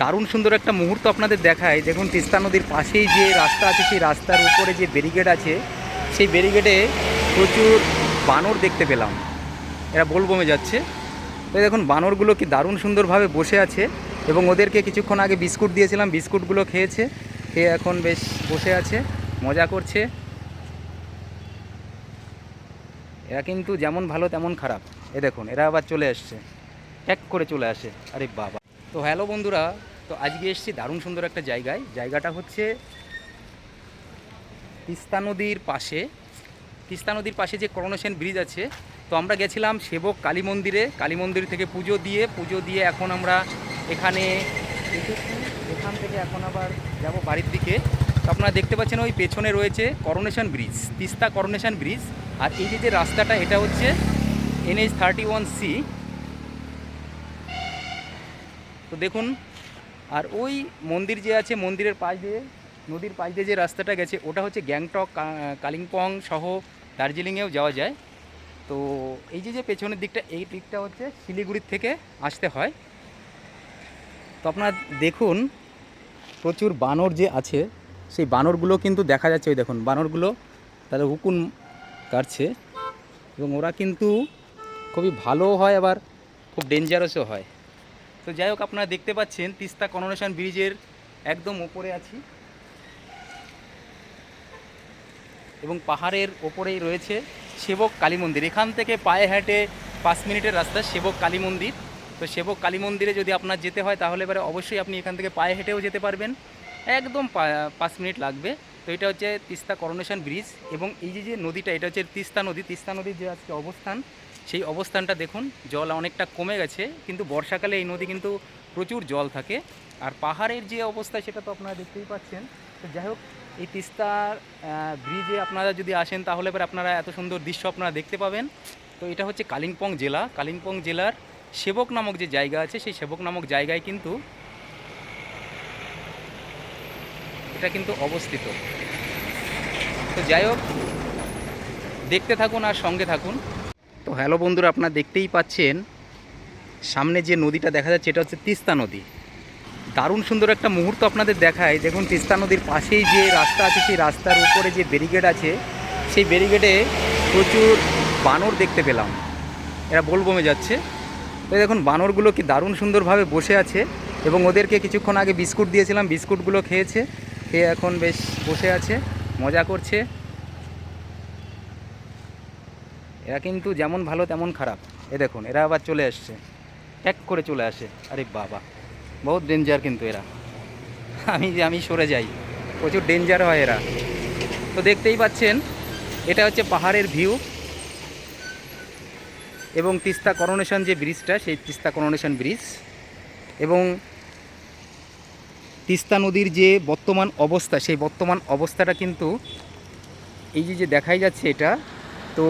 দারুণ সুন্দর একটা মুহূর্ত আপনাদের দেখায়। দেখুন, তিস্তা নদীর পাশেই যে রাস্তা আছে, সেই রাস্তার উপরে যে ব্যারিকেড আছে, সেই ব্যারিকেডে প্রচুর বানর দেখতে পেলাম। এরা বোলবমে যাচ্ছে। তো দেখুন, বানরগুলো কি দারুণ সুন্দরভাবে বসে আছে এবং ওদেরকে কিছুক্ষণ আগে বিস্কুট দিয়েছিলাম, বিস্কুটগুলো খেয়েছে, খেয়ে এখন বেশ বসে আছে, মজা করছে। এরা কিন্তু যেমন ভালো তেমন খারাপ। এ দেখুন, এরা আবার চলে আসছে। এক করে চলে আসে। আরে বাবা। তো হ্যালো বন্ধুরা, তো আজকে এসছি দারুণ সুন্দর একটা জায়গায়। জায়গাটা হচ্ছে তিস্তা নদীর পাশে। তিস্তা নদীর পাশে যে করোনেশন ব্রিজ আছে, তো আমরা গেছিলাম সেবক কালী মন্দিরে। কালী মন্দির থেকে পুজো দিয়ে পুজো দিয়ে এখন আমরা এখানে এখান থেকে এখন আবার যাব বাড়ির দিকে। তো আপনারা দেখতে পাচ্ছেন ওই পেছনে রয়েছে Coronation Bridge Teesta Coronation Bridge আর এই যে রাস্তাটা, এটা হচ্ছে এনএইচ থার্টি ওয়ান সি তো দেখুন, আর ওই মন্দির যে আছে, মন্দিরের পাশ দিয়ে, নদীর পাশ দিয়ে যে রাস্তাটা গেছে, ওটা হচ্ছে গ্যাংটক কালিম্পং সহ দার্জিলিংয়েও যাওয়া যায়। তো এই যে যে পেছনের দিকটা, এই দিকটা হচ্ছে শিলিগুড়ির থেকে আসতে হয়। তো আপনারা দেখুন, প্রচুর বানর যে আছে, সেই বানরগুলো কিন্তু দেখা যাচ্ছে, ওই দেখুন, বানরগুলো তাদের হুকুন কাটছে এবং ওরা কিন্তু খুবই ভালো হয়, আবার খুব ডেঞ্জারাসও হয়। তো যাই হোক, আপনারা দেখতে পাচ্ছেন, তিস্তা কনরেশন ব্রিজের একদম ওপরে আছি। এবং পাহাড়ের ওপরেই রয়েছে সেবক কালী মন্দির। এখান থেকে পায়ে হেঁটে পাঁচ মিনিটের রাস্তা সেবক কালী মন্দির। তো সেবক কালী মন্দিরে যদি আপনার যেতে হয়, তাহলে এবারে অবশ্যই আপনি এখান থেকে পায়ে হেঁটেও যেতে পারবেন। একদম পাঁচ মিনিট লাগবে। তো এটা হচ্ছে তিস্তা করোনেশন ব্রিজ এবং এই যে যে নদীটা, এটা হচ্ছে তিস্তা নদী। তিস্তা নদীর যে আজকে অবস্থান সেই অবস্থানটা দেখুন, জল অনেকটা কমে গেছে, কিন্তু বর্ষাকালে এই নদী কিন্তু প্রচুর জল থাকে। আর পাহাড়ের যে অবস্থা সেটা তো আপনারা দেখতেই পাচ্ছেন। তো যাই হোক, এই তিস্তার ব্রিজে আপনারা যদি আসেন, তাহলে এবার আপনারা এত সুন্দর দৃশ্য আপনারা দেখতে পাবেন। তো এটা হচ্ছে কালিম্পং জেলা। কালিম্পং জেলার সেবক নামক যে জায়গা আছে, সেই সেবক নামক জায়গায় কিন্তু এটা কিন্তু অবস্থিত। তো যাই হোক, দেখতে থাকুন আর সঙ্গে থাকুন। তো হ্যালো বন্ধুরা, আপনারা দেখতেই পাচ্ছেন, সামনে যে নদীটা দেখা যাচ্ছে, এটা হচ্ছে তিস্তা নদী। দারুণ সুন্দর একটা মুহূর্ত আপনাদের দেখায়। দেখুন, তিস্তা নদীর পাশেই যে রাস্তা আছে, সেই রাস্তার উপরে যে ব্যারিকেড আছে, সেই ব্যারিকেডে প্রচুর বানর দেখতে পেলাম। এরা বোলবমে যাচ্ছে। তো দেখুন, বানরগুলো কি দারুণ সুন্দরভাবে বসে আছে এবং ওদেরকে কিছুক্ষণ আগে বিস্কুট দিয়েছিলাম। বিস্কুটগুলো খেয়েছে, খেয়ে এখন বেশ বসে আছে, মজা করছে। এরা কিন্তু যেমন ভালো তেমন খারাপ। এ দেখুন, এরা আবার চলে আসছে। ট্যাক করে চলে আসে। আরে বাবা, বহুত ডেঞ্জার কিন্তু এরা। আমি যে আমি সরে যাই। প্রচুর ডেঞ্জার হয় এরা। তো দেখতেই পাচ্ছেন, এটা হচ্ছে পাহাড়ের ভিউ এবং তিস্তা করোনেশন যে ব্রিজটা সেই তিস্তা করোনেশন ব্রিজ এবং তিস্তা নদীর যে বর্তমান অবস্থা, সেই বর্তমান অবস্থাটা কিন্তু এই যে যে দেখাই যাচ্ছে এটা তো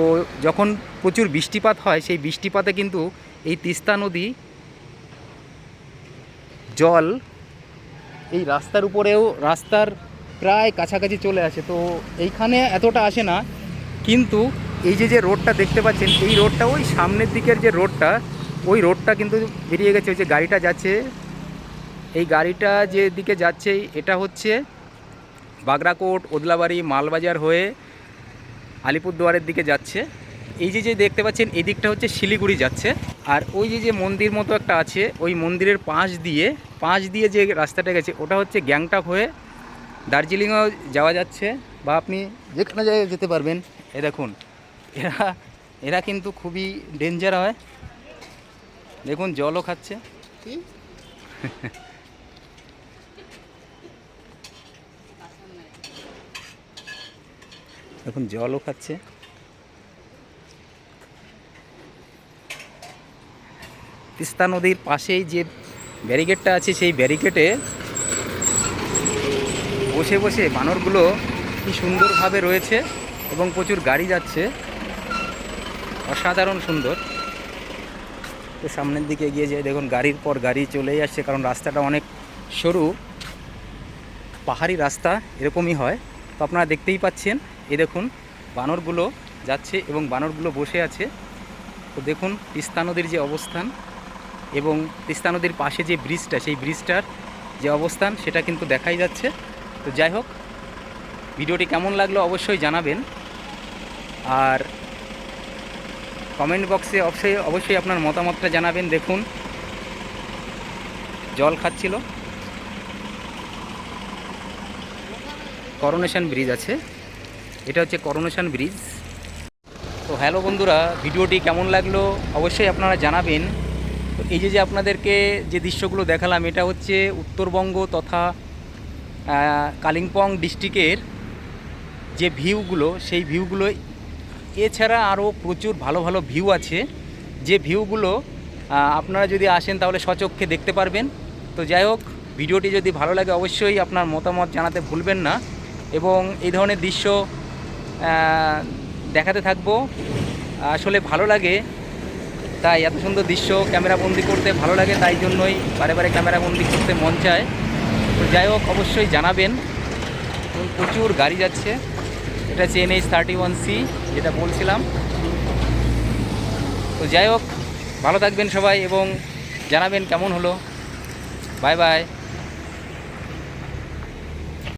যখন প্রচুর বৃষ্টিপাত হয়, সেই বৃষ্টিপাতে কিন্তু এই তিস্তা নদী জল এই রাস্তার উপরেও রাস্তার প্রায় কাছাকাছি চলে আসে। তো এইখানে এতটা আসে না, কিন্তু এই যে যে রোডটা দেখতে পাচ্ছেন, এই রোডটা ওই সামনের দিকের যে রোডটা, ওই রোডটা কিন্তু বেরিয়ে গেছে। ওই যে গাড়িটা যাচ্ছে, এই গাড়িটা যে দিকে যাচ্ছে, এটা হচ্ছে বাগরাকোট, ওদলাবাড়ি, মালবাজার হয়ে আলিপুরদুয়ারের দিকে যাচ্ছে। এই যে যে দেখতে পাচ্ছেন এই দিকটা হচ্ছে শিলিগুড়ি যাচ্ছে। আর ওই যে যে মন্দির মতো একটা আছে ওই মন্দিরের পাশ দিয়ে পাশ দিয়ে যে রাস্তাটা গেছে ওটা হচ্ছে গ্যাংটক হয়ে দার্জিলিংও যাওয়া যাচ্ছে। বা আপনি যেখানে জায়গায় যেতে পারবেন। এ দেখুন এরা এরা কিন্তু খুবই ডেঞ্জার হয়। দেখুন জলও খাচ্ছে। দেখুন জলও খাচ্ছে। তিস্তা নদীর পাশেই যে ব্যারিকেডটা আছে, সেই ব্যারিকেডে বসে বসে বানরগুলো কি সুন্দরভাবে রয়েছে এবং প্রচুর গাড়ি যাচ্ছে। অসাধারণ সুন্দর। তো সামনের দিকে এগিয়ে যায় দেখুন, গাড়ির পর গাড়ি চলেই আসছে, কারণ রাস্তাটা অনেক সরু। পাহাড়ি রাস্তা এরকমই হয়। তো আপনারা দেখতেই পাচ্ছেন এই দেখুন, বানরগুলো যাচ্ছে এবং বানরগুলো বসে আছে। তো দেখুন, তিস্তা নদীর যে অবস্থান এবং তিস্তা নদীর পাশে যে ব্রিজটা, সেই ব্রিজটার যে অবস্থান, সেটা কিন্তু দেখাই যাচ্ছে। তো যাই হোক, ভিডিওটি কেমন লাগল অবশ্যই জানাবেন। আর কমেন্ট বক্সে অবশ্যই অবশ্যই আপনার মতামতটা জানাবেন। দেখুন, জল খাচ্ছিল। করোনেশন ব্রিজ আছে। এটা হচ্ছে করোনেশন ব্রিজ। তো হ্যালো বন্ধুরা, ভিডিওটি কেমন লাগল অবশ্যই আপনারা জানাবেন। তো এই যে যে আপনাদেরকে যে দৃশ্যগুলো দেখালাম, এটা হচ্ছে উত্তরবঙ্গ তথা কালিম্পং ডিস্ট্রিক্টের যে ভিউগুলো, সেই ভিউগুলো, এছাড়া আরও প্রচুর ভালো ভালো ভিউ আছে। যে ভিউগুলো আপনারা যদি আসেন তাহলে সচক্ষে দেখতে পারবেন। তো যাই হোক, ভিডিওটি যদি ভালো লাগে অবশ্যই আপনার মতামত জানাতে ভুলবেন না। এবং এই ধরনের দৃশ্য দেখাতে থাকব। আসলে ভালো লাগে, তাই এত সুন্দর দৃশ্য, ক্যামেরা বন্দি করতে ভালো লাগে, তাই জন্যই বারে বারে ক্যামেরা বন্দি করতে মন চায়। তো যাই হোক, অবশ্যই জানাবেন। এবং প্রচুর গাড়ি যাচ্ছে। এটা হচ্ছে এনএইচ থার্টি ওয়ান সি যেটা বলছিলাম। তো যাই হোক, ভালো থাকবেন সবাই এবং জানাবেন কেমন হলো। Bye bye.